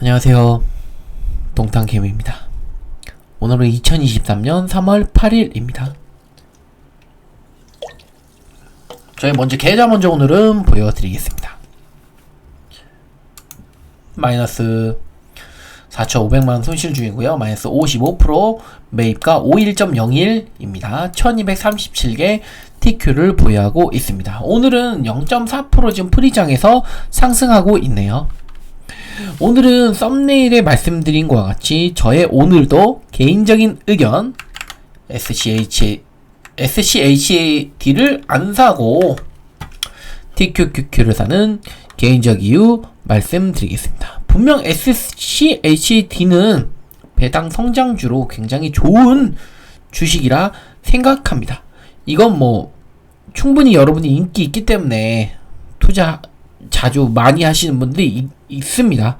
안녕하세요. 동탄캠입니다. 오늘은 2023년 3월 8일입니다. 저희 먼저 계좌 먼저 오늘은 보여드리겠습니다. 마이너스 4,500만원 손실 중이고요. 마이너스 55% 매입가 51.01입니다. 1237개 TQ를 보유하고 있습니다. 오늘은 0.4% 지금 프리장에서 상승하고 있네요. 오늘은 썸네일에 말씀드린 것과 같이 저의 오늘도 개인적인 의견 SCH SCHD를 안 사고 TQQQ를 사는 개인적 이유 말씀드리겠습니다. 분명 SCHD는 배당 성장주로 굉장히 좋은 주식이라 생각합니다. 이건 뭐 충분히 여러분이 인기 있기 때문에 투자 자주 많이 하시는 분들이 있, 있습니다.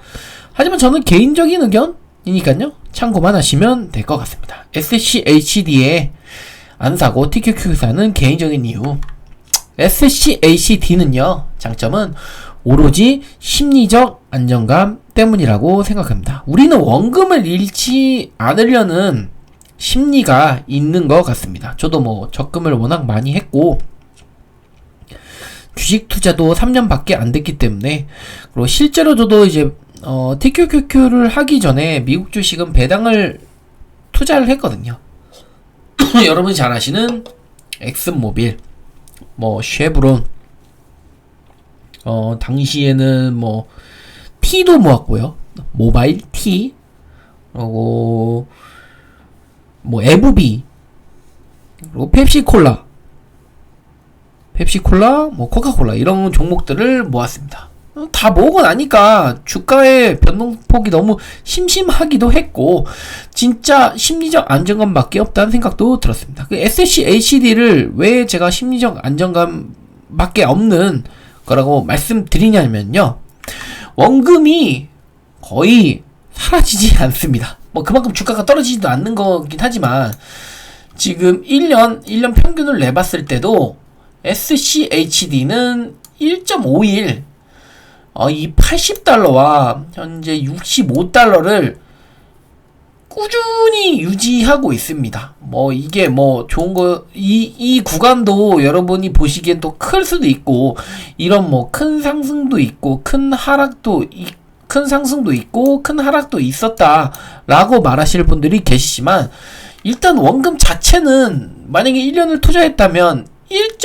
하지만 저는 개인적인 의견이니까요. 참고만 하시면 될 것 같습니다. SCHD에 안 사고 TQQ 사는 개인적인 이유. SCHD는요, 장점은 오로지 심리적 안정감 때문이라고 생각합니다. 우리는 원금을 잃지 않으려는 심리가 있는 것 같습니다. 저도 뭐 적금을 워낙 많이 했고, 주식 투자도 3년밖에 안 됐기 때문에 그리고 실제로 저도 이제 어, TQQQ를 하기 전에 미국 주식은 배당을 투자를 했거든요. 여러분이 잘 아시는 엑슨모빌, 뭐 쉐브론, 어 당시에는 뭐 T도 모았고요. 모바일 T, 그리고 뭐 에브비, 그리고 펩시콜라, 펩시콜라, 뭐 코카콜라 이런 종목들을 모았습니다. 다 모으고 나니까 주가의 변동폭이 너무 심심하기도 했고 진짜 심리적 안정감밖에 없다는 생각도 들었습니다. 그 SCHD를 왜 제가 심리적 안정감밖에 없는 거라고 말씀드리냐면요. 원금이 거의 사라지지 않습니다. 뭐 그만큼 주가가 떨어지지도 않는 거긴 하지만 지금 1년 1년 평균을 내봤을 때도 SCHD는 1.51 어, 이 80달러와 현재 65달러를 꾸준히 유지하고 있습니다. 뭐 이게 뭐 좋은 거 이 이 구간도 여러분이 보시기엔 또 클 수도 있고 이런 뭐 큰 상승도 있고 큰 하락도 이, 큰 상승도 있고 큰 하락도 있었다라고 말하실 분들이 계시지만 일단 원금 자체는 만약에 1년을 투자했다면 1.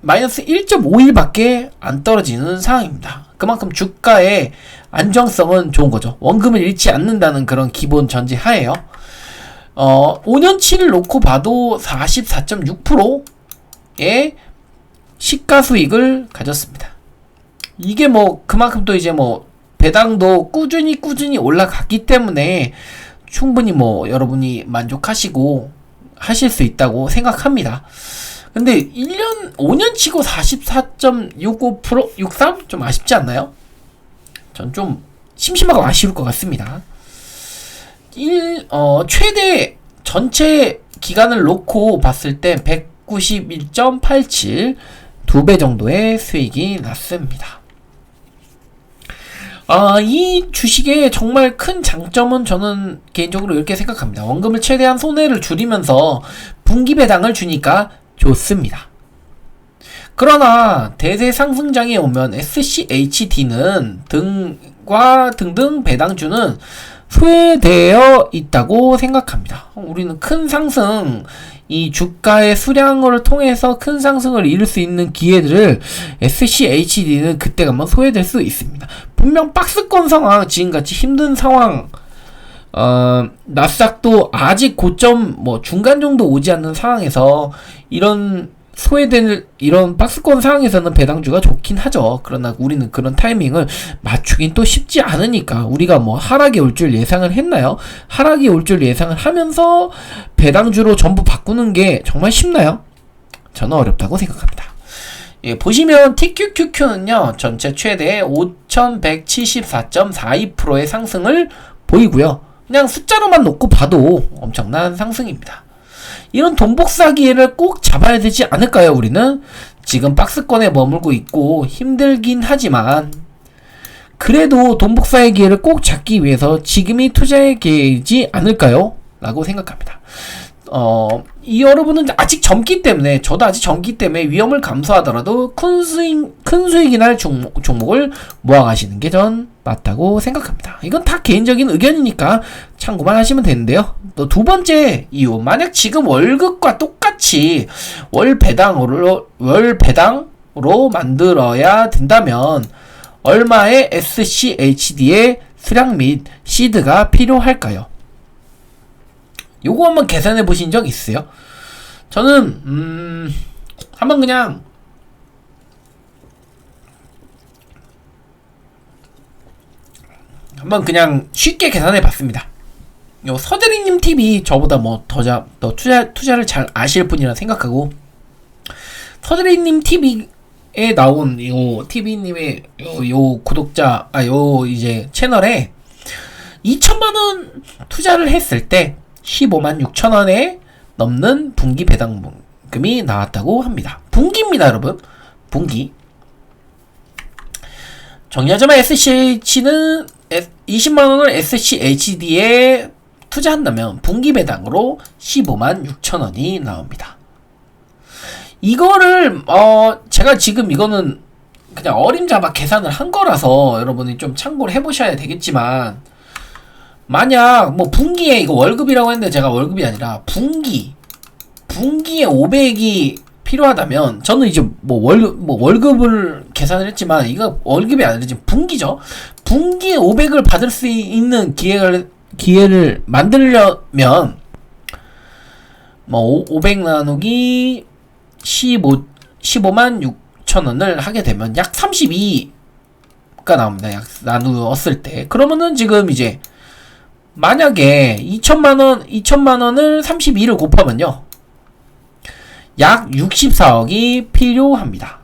마이너스 1.51밖에 안 떨어지는 상황입니다. 그만큼 주가의 안정성은 좋은 거죠. 원금을 잃지 않는다는 그런 기본 전제 하에요. 어, 5년치를 놓고 봐도 44.6%의 시가 수익을 가졌습니다. 이게 뭐 그만큼 또 이제 뭐 배당도 꾸준히 꾸준히 올라갔기 때문에 충분히 뭐 여러분이 만족하시고 하실 수 있다고 생각합니다. 근데 1년 5년 치고 44.65% 63? 좀 아쉽지 않나요? 전 좀 심심하고 아쉬울 것 같습니다. 1, 어, 최대 전체 기간을 놓고 봤을 때 191.87, 두 배 정도의 수익이 났습니다. 아, 이 주식의 정말 큰 장점은 저는 개인적으로 이렇게 생각합니다. 원금을 최대한 손해를 줄이면서 분기 배당을 주니까 좋습니다. 그러나 대세 상승장에 오면 SCHD는 등과 등등 배당주는 소외되어 있다고 생각합니다. 우리는 큰 상승, 이 주가의 수량을 통해서 큰 상승을 이룰 수 있는 기회들을 SCHD는 그때 가면 소외될 수 있습니다. 분명 박스권 상황, 지금같이 힘든 상황, 어, 나스닥도 아직 고점 뭐 중간 정도 오지 않는 상황에서 이런 소외될 이런 박스권 상황에서는 배당주가 좋긴 하죠. 그러나 우리는 그런 타이밍을 맞추긴 또 쉽지 않으니까 우리가 뭐 하락이 올 줄 예상을 했나요? 하락이 올 줄 예상을 하면서 배당주로 전부 바꾸는 게 정말 쉽나요? 저는 어렵다고 생각합니다. 예, 보시면 TQQQ는요, 전체 최대 5,174.42%의 상승을 보이고요. 그냥 숫자로만 놓고 봐도 엄청난 상승입니다. 이런 돈복 사 기회를 꼭 잡아야 되지 않을까요, 우리는? 지금 박스권에 머물고 있고 힘들긴 하지만 그래도 돈 복사의 기회를 꼭 잡기 위해서 지금이 투자의 기회이지 않을까요? 라고 생각합니다. 어, 이 여러분은 아직 젊기 때문에, 저도 아직 젊기 때문에 위험을 감수하더라도 큰 수익, 큰 수익이 날 종목, 종목을 모아가시는 게 전 맞다고 생각합니다. 이건 다 개인적인 의견이니까 참고만 하시면 되는데요. 또 두 번째 이유, 만약 지금 월급과 똑같이 월 배당으로, 월 배당으로 만들어야 된다면, 얼마의 SCHD의 수량 및 시드가 필요할까요? 요거 한번 계산해 보신 적 있으세요? 저는 음 한번 그냥 한번 그냥 쉽게 계산해 봤습니다. 요 서대리님 TV 저보다 뭐 더자 더 투자 투자를 잘 아실 분이라 생각하고 서대리님 TV에 나온 요 TV님의 요, 요 구독자 아 요 이제 채널에 2천만 원 투자를 했을 때 15만 6천 원에 넘는 분기 배당금이 나왔다고 합니다. 분기입니다, 여러분. 분기. 정리하자면 SCH는 20만 원을 SCHD에 투자한다면 분기 배당으로 15만 6천 원이 나옵니다. 이거를 어 제가 지금 이거는 그냥 어림잡아 계산을 한 거라서 여러분이 좀 참고를 해보셔야 되겠지만 만약 뭐 분기에 이거 월급이라고 했는데 제가 월급이 아니라 분기 분기에 500이 필요하다면 저는 이제 뭐 월급 뭐 월급을 계산을 했지만 이거 월급이 아니라 지금 분기죠. 분기에 500을 받을 수 있는 기회를 기회를 만들려면 뭐 500 나누기 15 15만 6천 원을 하게 되면 약 32가 나옵니다. 약 나누었을 때 그러면은 지금 이제 만약에 2천만 원, 2천만 원을 32를 곱하면요. 약 64억이 필요합니다.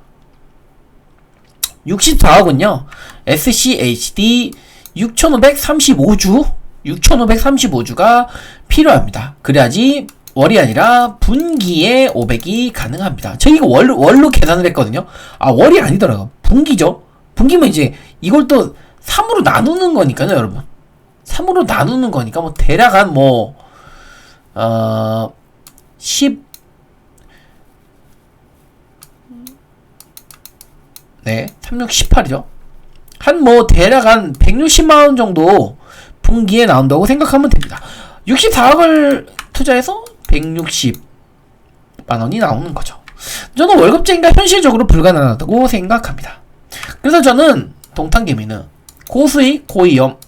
64억은요. SCHD 6,535주, 6,535주가 필요합니다. 그래야지 월이 아니라 분기에 500이 가능합니다. 저 이거 월, 월로 계산을 했거든요. 아, 월이 아니더라고요. 분기죠. 분기면 이제 이걸 또 3으로 나누는 거니까요, 여러분. 3으로 나누는 거니까 뭐 대략 한뭐 어, 10 네, 36, 18이죠. 한 뭐 대략 한 160만 원 정도 분기에 나온다고 생각하면 됩니다. 64억을 투자해서 160만 원이 나오는 거죠. 저는 월급제인가 현실적으로 불가능하다고 생각합니다. 그래서 저는 동탄개미는 고수익, 고위험,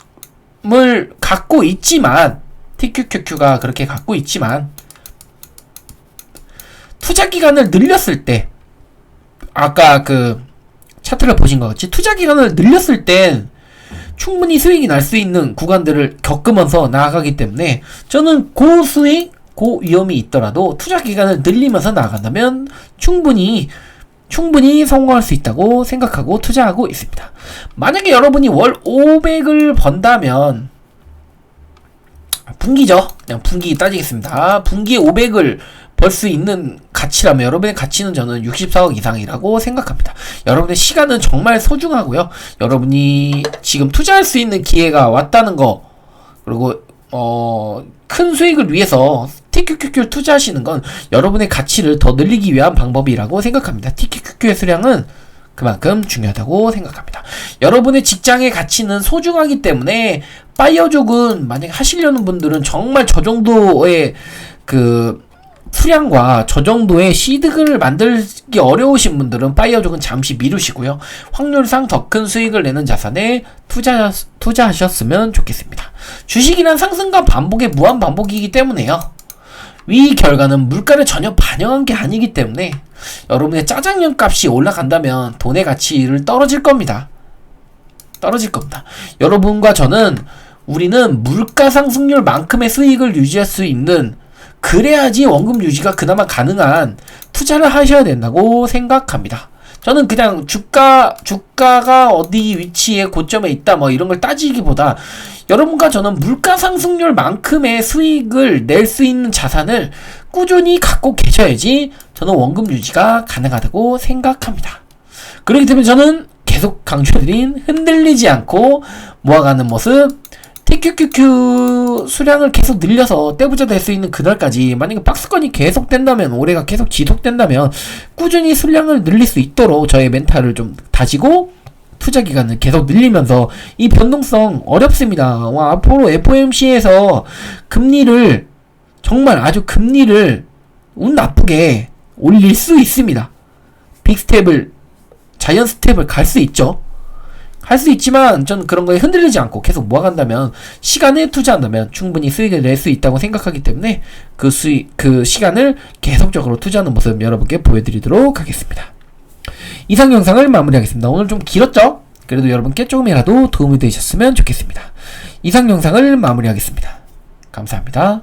을 갖고 있지만 TQQQ가 그렇게 갖고 있지만 투자 기간을 늘렸을 때 아까 그 차트를 보신 것 같이 투자 기간을 늘렸을 땐 충분히 수익이 날 수 있는 구간들을 겪으면서 나아가기 때문에 저는 고수익 고위험이 있더라도 투자 기간을 늘리면서 나아간다면 충분히 충분히 성공할 수 있다고 생각하고 투자하고 있습니다. 만약에 여러분이 월 500을 번다면 분기죠. 그냥 분기 따지겠습니다. 분기에 500을 벌 수 있는 가치라면 여러분의 가치는 저는 64억 이상이라고 생각합니다. 여러분의 시간은 정말 소중하고요. 여러분이 지금 투자할 수 있는 기회가 왔다는 거 그리고 어, 큰 수익을 위해서 TQQQ 투자하시는 건 여러분의 가치를 더 늘리기 위한 방법이라고 생각합니다. TQQQ의 수량은 그만큼 중요하다고 생각합니다. 여러분의 직장의 가치는 소중하기 때문에 파이어족은 만약 하시려는 분들은 정말 저 정도의 그 수량과 저 정도의 시드를 만들기 어려우신 분들은 파이어족은 잠시 미루시고요. 확률상 더 큰 수익을 내는 자산에 투자, 투자하셨으면 좋겠습니다. 주식이란 상승과 반복의 무한 반복이기 때문에요. 위 결과는 물가를 전혀 반영한 게 아니기 때문에 여러분의 짜장면 값이 올라간다면 돈의 가치를 떨어질 겁니다. 떨어질 겁니다. 여러분과 저는 우리는 물가 상승률만큼의 수익을 유지할 수 있는 그래야지 원금 유지가 그나마 가능한 투자를 하셔야 된다고 생각합니다. 저는 그냥 주가 주가가 어디 위치에 고점에 있다 뭐 이런 걸 따지기보다 여러분과 저는 물가 상승률만큼의 수익을 낼 수 있는 자산을 꾸준히 갖고 계셔야지 저는 원금 유지가 가능하다고 생각합니다. 그렇기 때문에 저는 계속 강조해드린 흔들리지 않고 모아가는 모습 TQQQ 수량을 계속 늘려서 떼부자 될 수 있는 그날까지 만약에 박스권이 계속 된다면 올해가 계속 지속된다면 꾸준히 수량을 늘릴 수 있도록 저의 멘탈을 좀 다지고 투자 기간을 계속 늘리면서 이 변동성 어렵습니다. 와, 앞으로 FOMC에서 금리를 정말 아주 금리를 운 나쁘게 올릴 수 있습니다. 빅 스텝을 자이언 스텝을 갈 수 있죠. 할 수 있지만 전 그런 거에 흔들리지 않고 계속 모아간다면 시간에 투자한다면 충분히 수익을 낼 수 있다고 생각하기 때문에 그 수익 그 시간을 계속적으로 투자하는 모습 여러분께 보여드리도록 하겠습니다. 이상 영상을 마무리하겠습니다. 오늘 좀 길었죠? 그래도 여러분께 조금이라도 도움이 되셨으면 좋겠습니다. 이상 영상을 마무리하겠습니다. 감사합니다.